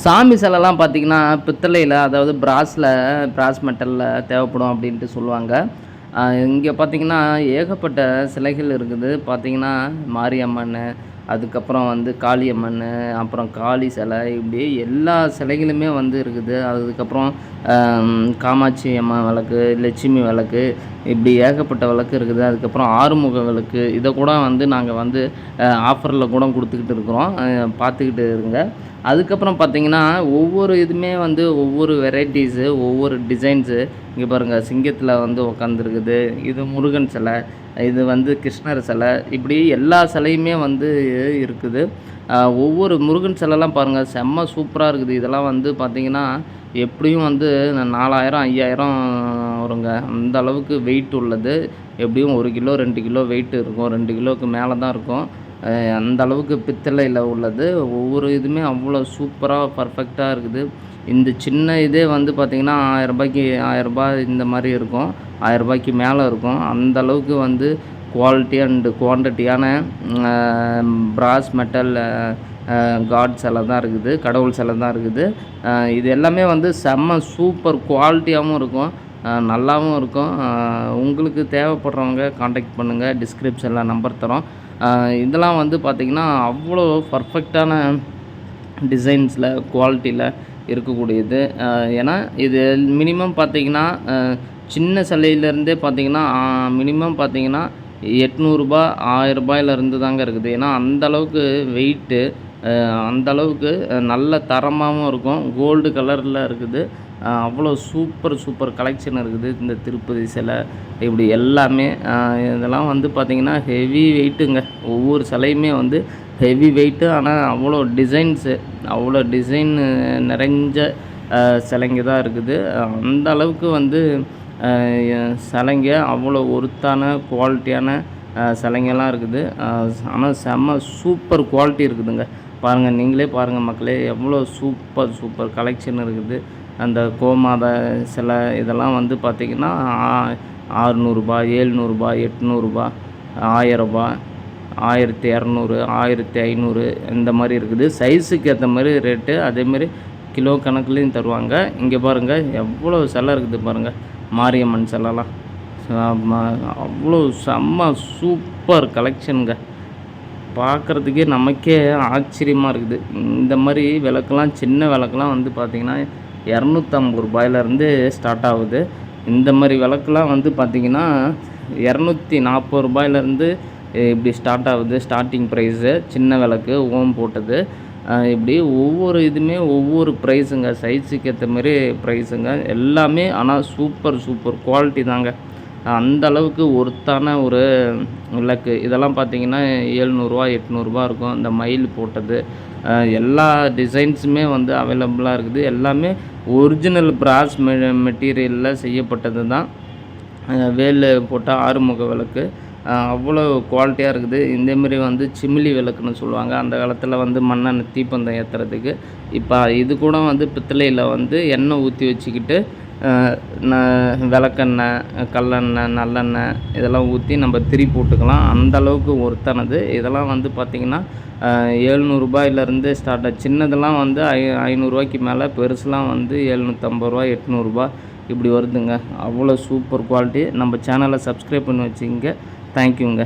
சாமி சிலைலாம் பார்த்திங்கன்னா பித்தளையில் அதாவது பிராஸில் பிராஸ் மெட்டலில் தேவைப்படும் அப்படின்ட்டு சொல்லுவாங்க. இங்கே பார்த்தீங்கன்னா ஏகப்பட்ட சிலைகள் இருக்குது. பார்த்திங்கன்னா மாரியம்மன் அதுக்கப்புறம் வந்து காளியம்மன் அப்புறம் காளி சிலை இப்படி எல்லா சிலைகளுமே வந்து இருக்குது. அதுக்கப்புறம் காமாட்சி அம்மன் விளக்கு லட்சுமி விளக்கு இப்படி ஏகப்பட்ட விளக்கு இருக்குது. அதுக்கப்புறம் ஆறுமுக விளக்கு இதை கூட வந்து நாங்கள் வந்து ஆஃபரில் கூட கொடுத்துக்கிட்டு இருக்கிறோம். பார்த்துக்கிட்டு இருங்க. அதுக்கப்புறம் பார்த்தீங்கன்னா ஒவ்வொரு இதுவுமே வந்து ஒவ்வொரு வெரைட்டிஸு ஒவ்வொரு டிசைன்ஸு இங்கே பாருங்கள் சிங்கத்தில் வந்து உக்காந்துருக்குது. இது முருகன் சிலை இது வந்து கிருஷ்ணர் சிலை. இப்படி எல்லா சிலையுமே வந்து இருக்குது. ஒவ்வொரு முருகன் சிலைலாம் பாருங்கள் செம்ம சூப்பராக இருக்குது. இதெல்லாம் வந்து பார்த்திங்கன்னா எப்படியும் வந்து நாலாயிரம் ஐயாயிரம் வருங்க. அந்த அளவுக்கு வெயிட் உள்ளது. எப்படியும் ஒரு கிலோ ரெண்டு கிலோ வெயிட் இருக்கும். ரெண்டு கிலோவுக்கு மேலே தான் இருக்கும். அந்த அளவுக்கு பித்தளையில் உள்ளது. ஒவ்வொரு இதுவுமே அவ்வளோ சூப்பராக பர்ஃபெக்டாக இருக்குது. இந்த சின்ன இதே வந்து பார்த்திங்கன்னா ஆயரரூபாய்க்கு ஆயரரூபா இந்த மாதிரி இருக்கும். ஆயரரூபாய்க்கு மேலே இருக்கும். அந்த அளவுக்கு வந்து குவாலிட்டி அண்டு குவான்டிட்டியான பிராஸ் மெட்டல் காட் சிலை தான் இருக்குது கடவுள் சிலை தான் இருக்குது. இது எல்லாமே வந்து செம்ம சூப்பர் குவாலிட்டியாகவும் இருக்கும். நல்லாவும் இருக்கும். உங்களுக்கு தேவைப்படுறவங்க காண்டாக்ட் பண்ணுங்கள் டிஸ்கிரிப்ஷனில் நம்பர் தரோம். இதெல்லாம் வந்து பார்த்திங்கன்னா அவ்வளோ பர்ஃபெக்டான டிசைன்ஸில் குவாலிட்டியில் இருக்கக்கூடியது. ஏன்னா இது மினிமம் பார்த்திங்கன்னா சின்ன சிலையிலேருந்தே பார்த்தீங்கன்னா மினிமம் பார்த்திங்கன்னா எட்நூறுபா ஆயிரரூபாயிலேருந்து தாங்க இருக்குது. ஏன்னா அந்த அளவுக்கு வெயிட்டு அந்தளவுக்கு நல்ல தரமாகவும் இருக்கும். கோல்டு கலரில் இருக்குது. அவ்வளோ சூப்பர் சூப்பர் கலெக்ஷன் இருக்குது. இந்த திருப்பதி சிலை இப்படி எல்லாமே இதெல்லாம் வந்து பார்த்திங்கன்னா ஹெவி வெயிட்டுங்க ஒவ்வொரு சிலையுமே வந்து ஹெவி வெயிட்டு ஆனால் அவ்வளோ டிசைன்ஸு அவ்வளோ டிசைன் நிறைஞ்ச சிலைங்க தான் இருக்குது. அந்த அளவுக்கு வந்து சிலைங்க அவ்வளோ ஒருத்தான குவாலிட்டியான சிலைங்கெல்லாம் இருக்குது. ஆனால் செம்ம சூப்பர் குவாலிட்டி இருக்குதுங்க. பாருங்கள் நீங்களே பாருங்கள் மக்களே எவ்வளோ சூப்பர் சூப்பர் கலெக்ஷன் இருக்குது. அந்த கோமாத சிலை இதெல்லாம் வந்து பார்த்திங்கன்னா ஆறுநூறுபா ஏழ்நூறுபா எட்நூறுபா ஆயரூபா ஆயிரத்தி இரநூறு ஆயிரத்தி ஐநூறு இந்த மாதிரி இருக்குது. சைஸுக்கு ஏற்ற மாதிரி ரேட்டு அதேமாரி கிலோ கணக்குலேயும் தருவாங்க. இங்கே பாருங்கள் எவ்வளோ சிலை இருக்குது பாருங்கள் மாரியம்மன் சிலைலாம் அவ்வளோ செம்ம சூப்பர் கலெக்ஷனுங்க. பார்க்குறதுக்கே நமக்கே ஆச்சரியமாக இருக்குது. இந்த மாதிரி விளக்கெலாம் சின்ன விளக்கெலாம் வந்து பார்த்திங்கன்னா இரநூத்தம்பது ரூபாயிலேருந்து ஸ்டார்ட் ஆகுது. இந்த மாதிரி விளக்கெலாம் வந்து பார்த்திங்கன்னா இரநூத்தி நாற்பது ரூபாயிலேருந்து இப்படி ஸ்டார்ட் ஆகுது. ஸ்டார்டிங் ப்ரைஸு சின்ன விளக்கு ஓம் போட்டது. இப்படி ஒவ்வொரு இதுவுமே ஒவ்வொரு ப்ரைஸுங்க சைஸுக்கு ஏற்ற மாதிரி ப்ரைஸுங்க எல்லாமே ஆனால் சூப்பர் சூப்பர் குவாலிட்டி தாங்க. அந்த அளவுக்கு ஒர்த்தான ஒரு விளக்கு இதெல்லாம் பார்த்தீங்கன்னா ஏழ்நூறுவா எட்நூறுபா இருக்கும். இந்த மயில் போட்டது. எல்லா டிசைன்ஸுமே வந்து அவைலபிளாக இருக்குது. எல்லாமே ஒரிஜினல் பிராஸ் மெ மெட்டீரியலில் செய்யப்பட்டது தான் அஹ் வேல் போட்ட ஆறுமுக விளக்கு. அவ்வளோ குவாலிட்டியாக இருக்குது. இதேமாரி வந்து சிமிலி விளக்குன்னு சொல்லுவாங்க. அந்த காலத்தில் வந்து மண்ணெண்ணெய் தீப்பந்தம் ஏற்றுறதுக்கு இப்போ இது கூட வந்து பித்தளையில் வந்து எண்ணெய் ஊற்றி வச்சுக்கிட்டு ந- விளக்கெண்ணெய் கல்லெண்ணெய் நல்லெண்ணெய் இதெல்லாம் ஊற்றி நம்ம திரி போட்டுக்கலாம். அந்த அளவுக்கு ஒருத்தானது. இதெல்லாம் வந்து பார்த்திங்கன்னா ஏழ்நூறுபாயிலேருந்து ஸ்டார்ட் ஆச்சு சின்னதெல்லாம் வந்து ஐ ஐநூறுரூவாய்க்கு மேலே பெருசுலாம் வந்து எழுநூற்றம்பது ரூபா எட்நூறுபா இப்படி வருதுங்க. அவ்வளோ சூப்பர் குவாலிட்டி நம்ம சேனலை சப்ஸ்கிரைப் பண்ணி வச்சுங்க தேங்க்யூங்க